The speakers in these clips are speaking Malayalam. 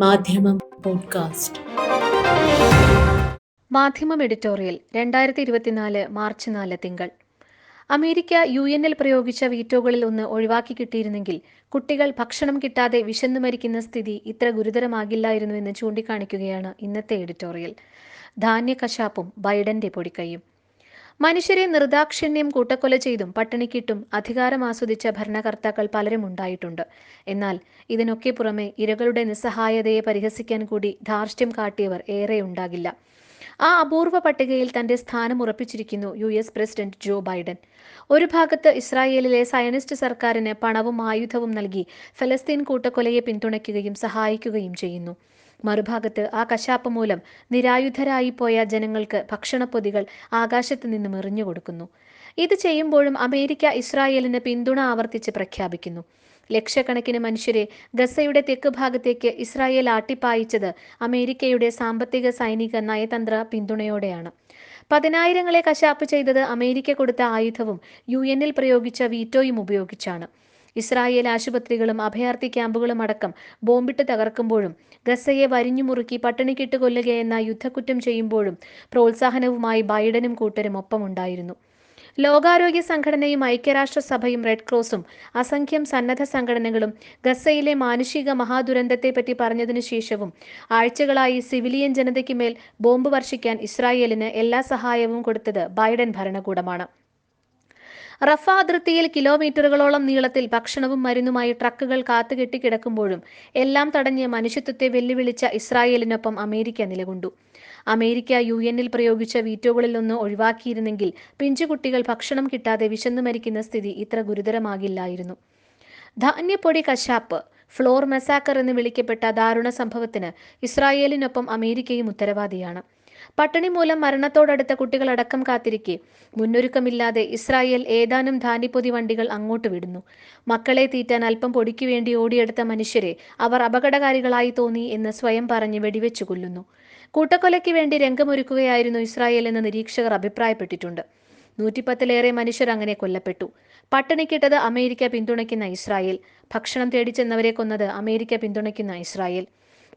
മാധ്യമം പോഡ്കാസ്റ്റ്. മാധ്യമം എഡിറ്റോറിയൽ രണ്ടായിരത്തി ഇരുപത്തിനാല് മാർച്ച് നാല് തിങ്കൾ. അമേരിക്ക യു എന്നിൽ പ്രയോഗിച്ച വീറ്റോകളിൽ ഒന്ന് ഒഴിവാക്കി കിട്ടിയിരുന്നെങ്കിൽ കുട്ടികൾ ഭക്ഷണം കിട്ടാതെ വിശന്നു മരിക്കുന്ന സ്ഥിതി ഇത്ര ഗുരുതരമാകില്ലായിരുന്നുവെന്ന് ചൂണ്ടിക്കാണിക്കുകയാണ് ഇന്നത്തെ എഡിറ്റോറിയൽ. ധാന്യ കശാപ്പും ബൈഡന്റെ പൊടിക്കൈയും. മനുഷ്യരെ നിർദാക്ഷിണ്യം കൂട്ടക്കൊല ചെയ്തും പട്ടിണിക്കിട്ടും അധികാരം ആസ്വദിച്ച ഭരണകർത്താക്കൾ പലരും ഉണ്ടായിട്ടുണ്ട്. എന്നാൽ ഇതിനൊക്കെ പുറമെ ഇരകളുടെ നിസ്സഹായതയെ പരിഹസിക്കാൻ കൂടി ധാർഷ്ട്യം കാട്ടിയവർ ഏറെ ഉണ്ടാകില്ല. ആ അപൂർവ പട്ടികയിൽ തന്റെ സ്ഥാനം ഉറപ്പിച്ചിരിക്കുന്നു U S president Joe Biden. ഒരു ഭാഗത്ത് ഇസ്രായേലിലെ സയനിസ്റ്റ് സർക്കാരിന് പണവും ആയുധവും നൽകി ഫലസ്തീൻ കൂട്ടക്കൊലയെ പിന്തുണയ്ക്കുകയും സഹായിക്കുകയും ചെയ്യുന്നു. മറുഭാഗത്ത് ആ കശാപ്പ് മൂലം നിരായുധരായിപ്പോയ ജനങ്ങൾക്ക് ഭക്ഷണപ്പൊതികൾ ആകാശത്ത് നിന്നും എറിഞ്ഞു കൊടുക്കുന്നു. ഇത് ചെയ്യുമ്പോഴും അമേരിക്ക ഇസ്രായേലിന് പിന്തുണ ആവർത്തിച്ച് പ്രഖ്യാപിക്കുന്നു. ലക്ഷക്കണക്കിന് മനുഷ്യരെ ഗസയുടെ തെക്ക് ഭാഗത്തേക്ക് ഇസ്രായേൽ ആട്ടിപ്പായിച്ചത് അമേരിക്കയുടെ സാമ്പത്തിക സൈനിക നയതന്ത്ര പിന്തുണയോടെയാണ്. പതിനായിരങ്ങളെ കശാപ്പ് ചെയ്തത് അമേരിക്ക കൊടുത്ത ആയുധവും യു എന്നിൽ പ്രയോഗിച്ച വീറ്റോയും ഉപയോഗിച്ചാണ്. ഇസ്രായേൽ ആശുപത്രികളും അഭയാർത്ഥി ക്യാമ്പുകളും അടക്കം ബോംബിട്ട് തകർക്കുമ്പോഴും ഗസയെ വരിഞ്ഞു മുറുക്കി പട്ടിണിക്കിട്ട് കൊല്ലുകയെന്ന യുദ്ധക്കുറ്റം ചെയ്യുമ്പോഴും പ്രോത്സാഹനവുമായി ബൈഡനും കൂട്ടരും ഒപ്പമുണ്ടായിരുന്നു. ലോകാരോഗ്യ സംഘടനയും ഐക്യരാഷ്ട്രസഭയും റെഡ് ക്രോസും അസംഖ്യം സന്നദ്ധ സംഘടനകളും ഗസയിലെ മാനുഷിക മഹാദുരന്തത്തെപ്പറ്റി പറഞ്ഞതിനു ശേഷവും ആഴ്ചകളായി സിവിലിയൻ ജനതയ്ക്ക് മേൽ ബോംബ് വർഷിക്കാൻ ഇസ്രായേലിന് എല്ലാ സഹായവും കൊടുത്തത് ബൈഡൻ ഭരണകൂടമാണ്. റഫ അതിർത്തിയിൽ കിലോമീറ്ററുകളോളം നീളത്തിൽ ഭക്ഷണവും മരുന്നുമായി ട്രക്കുകൾ കാത്തുകെട്ടി കിടക്കുമ്പോഴും എല്ലാം തടഞ്ഞ് മനുഷ്യത്വത്തെ വെല്ലുവിളിച്ച ഇസ്രായേലിനൊപ്പം അമേരിക്ക നിലകൊണ്ടു. അമേരിക്ക യു എന്നിൽ പ്രയോഗിച്ച വീറ്റോകളിൽ ഒന്ന് ഒഴിവാക്കിയിരുന്നെങ്കിൽ പിഞ്ചുകുട്ടികൾ ഭക്ഷണം കിട്ടാതെ വിശന്നു മരിക്കുന്ന സ്ഥിതി ഇത്ര ഗുരുതരമാകില്ലായിരുന്നു. ധാന്യപ്പൊടി കശാപ്പ് ഫ്ലോർ മെസാക്കർ എന്ന് വിളിക്കപ്പെട്ട ദാരുണ സംഭവത്തിന് ഇസ്രായേലിനൊപ്പം അമേരിക്കയും ഉത്തരവാദിയാണ്. പട്ടിണി മൂലം മരണത്തോടടുത്ത കുട്ടികളടക്കം കാത്തിരിക്കെ. മുന്നൊരുക്കമില്ലാതെ ഇസ്രായേൽ ഏതാനും ധാന്യപ്പൊതി വണ്ടികൾ അങ്ങോട്ട് വിടുന്നു. മക്കളെ തീറ്റാൻ അല്പം പൊടിക്കു വേണ്ടി ഓടിയെടുത്ത മനുഷ്യരെ അവർ അപകടകാരികളായി തോന്നി എന്ന് സ്വയം പറഞ്ഞ് വെടിവെച്ചു കൊല്ലുന്നു. കൂട്ടക്കൊലയ്ക്ക് വേണ്ടി രംഗമൊരുക്കുകയായിരുന്നു ഇസ്രായേൽ എന്ന് നിരീക്ഷകർ അഭിപ്രായപ്പെട്ടിട്ടുണ്ട്. നൂറ്റിപ്പത്തിലേറെ മനുഷ്യർ അങ്ങനെ കൊല്ലപ്പെട്ടു. പട്ടിണിക്കിട്ടത് അമേരിക്ക പിന്തുണയ്ക്കുന്ന ഇസ്രായേൽ. ഭക്ഷണം തേടിച്ചെന്നവരെ കൊന്നത് അമേരിക്ക പിന്തുണയ്ക്കുന്ന ഇസ്രായേൽ.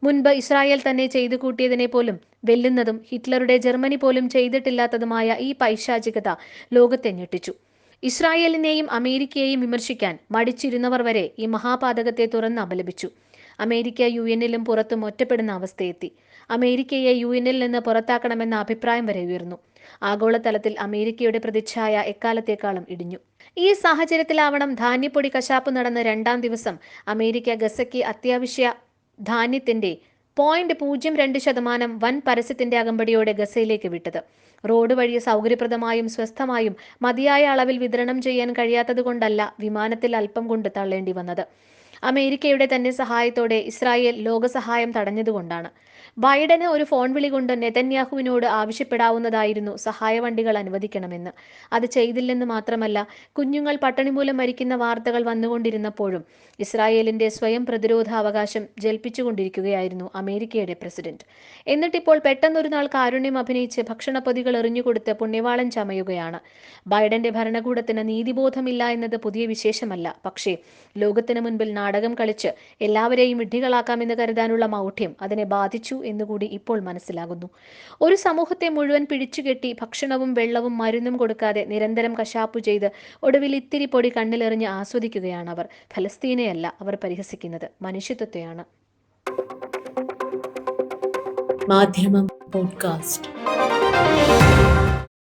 മുൻപ് ഇസ്രായേൽ തന്നെ ചെയ്തു കൂട്ടിയതിനെ പോലും വെല്ലുന്നതും ഹിറ്റ്ലറുടെ ജർമ്മനി പോലും ചെയ്തിട്ടില്ലാത്തതുമായ ഈ പൈശാചികത ലോകത്തെ ഞെട്ടിച്ചു. ഇസ്രായേലിനെയും അമേരിക്കയെയും വിമർശിക്കാൻ മടിച്ചിരുന്നവർ വരെ ഈ മഹാപാതകത്തെ തുറന്ന് അപലപിച്ചു. അമേരിക്ക യു എന്നിലും പുറത്തും ഒറ്റപ്പെടുന്ന അവസ്ഥയെത്തി. അമേരിക്കയെ യു എന്നിൽ നിന്ന് പുറത്താക്കണമെന്ന അഭിപ്രായം വരെ ഉയർന്നു. ആഗോളതലത്തിൽ അമേരിക്കയുടെ പ്രതിച്ഛായ എക്കാലത്തേക്കാളും ഇടിഞ്ഞു. ഈ സാഹചര്യത്തിലാവണം ധാന്യപ്പൊടി കശാപ്പ് നടന്ന രണ്ടാം ദിവസം അമേരിക്ക ഗസയ്ക്ക് അത്യാവശ്യ ധാന്യത്തിന്റെ പോയിന്റ് പൂജ്യം രണ്ട് ശതമാനം വൻ പരസ്യത്തിന്റെ അകമ്പടിയോടെ ഗസയിലേക്ക് വിട്ടത്. റോഡ് വഴി സൗകര്യപ്രദമായും സ്വസ്ഥമായും മതിയായ അളവിൽ വിതരണം ചെയ്യാൻ കഴിയാത്തതുകൊണ്ടല്ല വിമാനത്തിൽ അല്പം കൊണ്ട് തള്ളേണ്ടി വന്നത്. അമേരിക്കയുടെ തന്നെ സഹായത്തോടെ ഇസ്രായേൽ ലോകസഹായം തടഞ്ഞതുകൊണ്ടാണ്. ബൈഡന് ഒരു ഫോൺ വിളി കൊണ്ട് നെതന്യാഹുവിനോട് ആവശ്യപ്പെടാവുന്നതായിരുന്നു. സഹായവണ്ടികൾ അനുവദിക്കണമെന്ന്. അത് ചെയ്തില്ലെന്ന് മാത്രമല്ല കുഞ്ഞുങ്ങൾ പട്ടണി മൂലം മരിക്കുന്ന വാർത്തകൾ വന്നുകൊണ്ടിരുന്നപ്പോഴും ഇസ്രായേലിന്റെ സ്വയം പ്രതിരോധാവകാശം ജൽപ്പിച്ചുകൊണ്ടിരിക്കുകയായിരുന്നു അമേരിക്കയുടെ പ്രസിഡന്റ്. എന്നിട്ടിപ്പോൾ പെട്ടെന്നൊരു നാൾ കാരുണ്യം അഭിനയിച്ച് ഭക്ഷണപ്പൊതികൾ എറിഞ്ഞുകൊടുത്ത് പുണ്യവാളൻ ചമയുകയാണ്. ബൈഡന്റെ ഭരണകൂടത്തിന് നീതിബോധമില്ല എന്നത് പുതിയ വിശേഷമല്ല. പക്ഷേ ലോകത്തിന് മുൻപിൽ നാടകം കളിച്ച് എല്ലാവരെയും വിഡ്ഢികളാക്കാമെന്ന് കരുതാനുള്ള മൗഢ്യം അതിനെ ബാധിച്ചു എന്നുകൂടി ഇപ്പോൾ മനസ്സിലാകുന്നു. ഒരു സമൂഹത്തെ മുഴുവൻ പിടിച്ചുകെട്ടി ഭക്ഷണവും വെള്ളവും മരുന്നും കൊടുക്കാതെ നിരന്തരം കശാപ്പു ചെയ്ത് ഒടുവിൽ ഇത്തിരി പൊടി കണ്ണിലെറിഞ്ഞ് ആസ്വദിക്കുകയാണ് അവർ ഫലസ്തീനെയല്ല അവർ പരിഹസിക്കുന്നത്. മനുഷ്യത്വത്തെയാണ്. മാധ്യമം പോഡ്കാസ്റ്റ്.